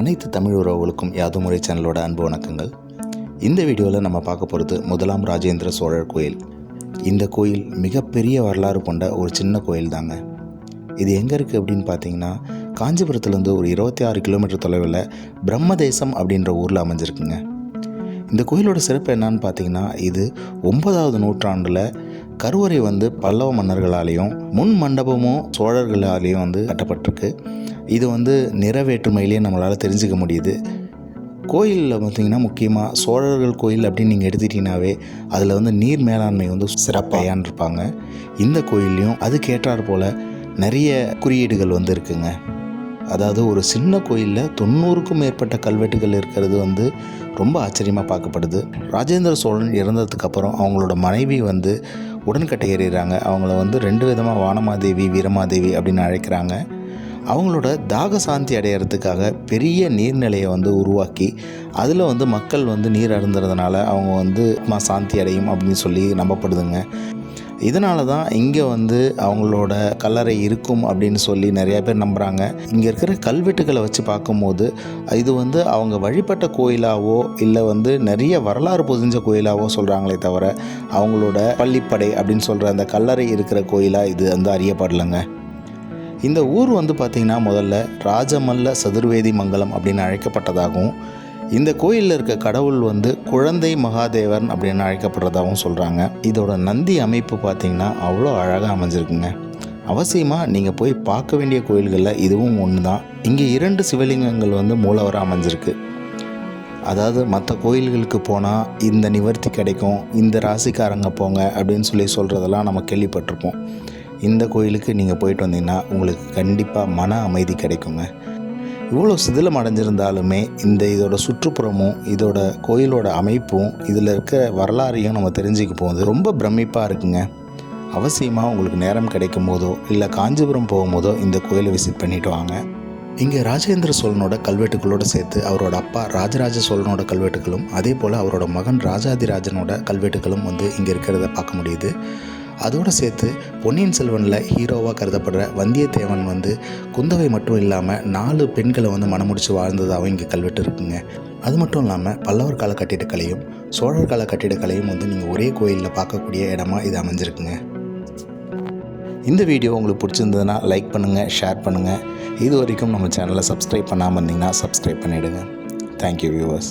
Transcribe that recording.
அனைத்து தமிழ் உறவுகளுக்கும் யாதுமுறை சேனலோட அன்பு வணக்கங்கள். இந்த வீடியோவில் நம்ம பார்க்க போகிறது முதலாம் ராஜேந்திர சோழர் கோயில். இந்த கோயில் மிகப்பெரிய வரலாறு கொண்ட ஒரு சின்ன கோயில் தாங்க இது எங்கே இருக்குது அப்படின்னு பார்த்தீங்கன்னா காஞ்சிபுரத்துலேருந்து ஒரு இருபத்தி ஆறு கிலோமீட்டர் தொலைவில் பிரம்மதேசம் அப்படின்ற ஊரில் அமைஞ்சிருக்குங்க. இந்த கோயிலோட சிறப்பு என்னன்னு பார்த்தீங்கன்னா இது ஒன்பதாவது நூற்றாண்டில் கருவறை வந்து பல்லவ மன்னர்களாலேயும் முன் மண்டபமும் சோழர்களாலேயும் வந்து கட்டப்பட்டிருக்கு. இது வந்து நிறவேற்றுமையிலேயே நம்மளால் தெரிஞ்சுக்க முடியுது. கோயிலில் பார்த்தீங்கன்னா முக்கியமாக சோழர்கள் கோயில் அப்படின்னு நீங்கள் எடுத்துட்டிங்கனாவே அதில் வந்து நீர் மேலாண்மை வந்து சிறப்பாக இருப்பாங்க இந்த கோயில்லையும் அதுக்கேற்றாற் போல் நிறைய குறியீடுகள் வந்து இருக்குங்க அதாவது ஒரு சின்ன கோயிலில் தொண்ணூறுக்கும் மேற்பட்ட கல்வெட்டுகள் இருக்கிறது வந்து ரொம்ப ஆச்சரியமாக பார்க்கப்படுது. ராஜேந்திர சோழன் இறந்ததுக்கு அப்புறம் அவங்களோட மனைவி வந்து உடன்கட்டை ஏறிடுறாங்க. அவங்கள வந்து ரெண்டு விதமாக வானமாதேவி வீரமாதேவி அப்படின்னு அழைக்கிறாங்க. அவங்களோட தாக சாந்தி அடையிறதுக்காக பெரிய நீர்நிலையை வந்து உருவாக்கி அதில் வந்து மக்கள் வந்து நீர் அருந்துறதுனால அவங்க வந்து மா சாந்தி அடையும் அப்படின்னு சொல்லி நம்பப்படுதுங்க. இதனால தான் இங்கே வந்து அவங்களோட கல்லறை இருக்கும் அப்படின்னு சொல்லி நிறைய பேர் நம்புகிறாங்க இங்கே இருக்கிற கல்வெட்டுகளை வச்சு பார்க்கும்போது இது வந்து அவங்க வழிபட்ட கோயிலாவோ இல்லை வந்து நிறைய வரலாறு பொதிஞ்ச கோயிலாவோ சொல்கிறாங்களே தவிர அவங்களோட பள்ளிப்படை அப்படின்னு சொல்கிற அந்த கல்லறை இருக்கிற கோயிலாக இது வந்து அறியப்படலைங்க. இந்த ஊர் வந்து பார்த்திங்கன்னா முதல்ல ராஜமல்ல சதுர்வேதி மங்கலம் அப்படின்னு அழைக்கப்பட்டதாகவும் இந்த கோயிலில் இருக்க கடவுள் வந்து குழந்தை மகாதேவன் அப்படின்னு அழைக்கப்படுறதாகவும் சொல்கிறாங்க இதோட நந்தி அமைப்பு பார்த்திங்கன்னா அவ்வளோ அழகாக அமைஞ்சிருக்குங்க. அவசியமாக நீங்கள் போய் பார்க்க வேண்டிய கோயில்களில் இதுவும் ஒன்று தான் இங்கே இரண்டு சிவலிங்கங்கள் வந்து மூலவராக அமைஞ்சிருக்கு. அதாவது மற்ற கோயில்களுக்கு போனால் இந்த நிவர்த்தி கிடைக்கும் இந்த ராசிக்காரங்க போங்க அப்படின்னு சொல்லி சொல்கிறதெல்லாம் நம்ம கேள்விப்பட்டிருப்போம். இந்த கோயிலுக்கு நீங்கள் போயிட்டு வந்தீங்கன்னா உங்களுக்கு கண்டிப்பாக மன அமைதி கிடைக்குங்க. இவ்வளோ சிதிலம் அடைஞ்சிருந்தாலுமே இந்த இதோட சுற்றுப்புறமும் இதோட கோயிலோட அமைப்பும் இதில் இருக்க வரலாறையும் நம்ம தெரிஞ்சுக்க போகுது ரொம்ப பிரமிப்பாக இருக்குங்க. அவசியமாக உங்களுக்கு நேரம் கிடைக்கும் போதோ இல்லை காஞ்சிபுரம் போகும்போதோ இந்த கோயிலை விசிட் பண்ணிட்டு வாங்க. இங்கே ராஜேந்திர சோழனோட கல்வெட்டுகளோடு சேர்த்து அவரோட அப்பா ராஜராஜ சோழனோட கல்வெட்டுகளும் அதே போல் அவரோட மகன் ராஜாதிராஜனோட கல்வெட்டுகளும் வந்து இங்கே இருக்கிறத பார்க்க முடியுது. அதோடு சேர்த்து பொன்னியின் செல்வனில் ஹீரோவாக கருதப்படுற வந்தியத்தேவன் வந்து குந்தவை மட்டும் இல்லாமல் நாலு பெண்களை வந்து மனமுடிச்சு வாழ்ந்ததாகவும் இங்கே கல்வெட்டு இருக்குங்க. அது மட்டும் இல்லாமல் பல்லவர் கால கட்டிடக்கலையும் சோழர் கால கட்டிடக்கலையும் வந்து நீங்கள் ஒரே கோயிலில் பார்க்கக்கூடிய இடமா இது அமைஞ்சிருக்குங்க. இந்த வீடியோ உங்களுக்கு பிடிச்சிருந்ததுன்னா லைக் பண்ணுங்கள் ஷேர் பண்ணுங்கள் இது வரைக்கும் நம்ம சேனலை சப்ஸ்கிரைப் பண்ணாமல் இருந்தீங்கன்னா சப்ஸ்கிரைப் பண்ணிவிடுங்க தேங்க்யூ வியூவர்ஸ்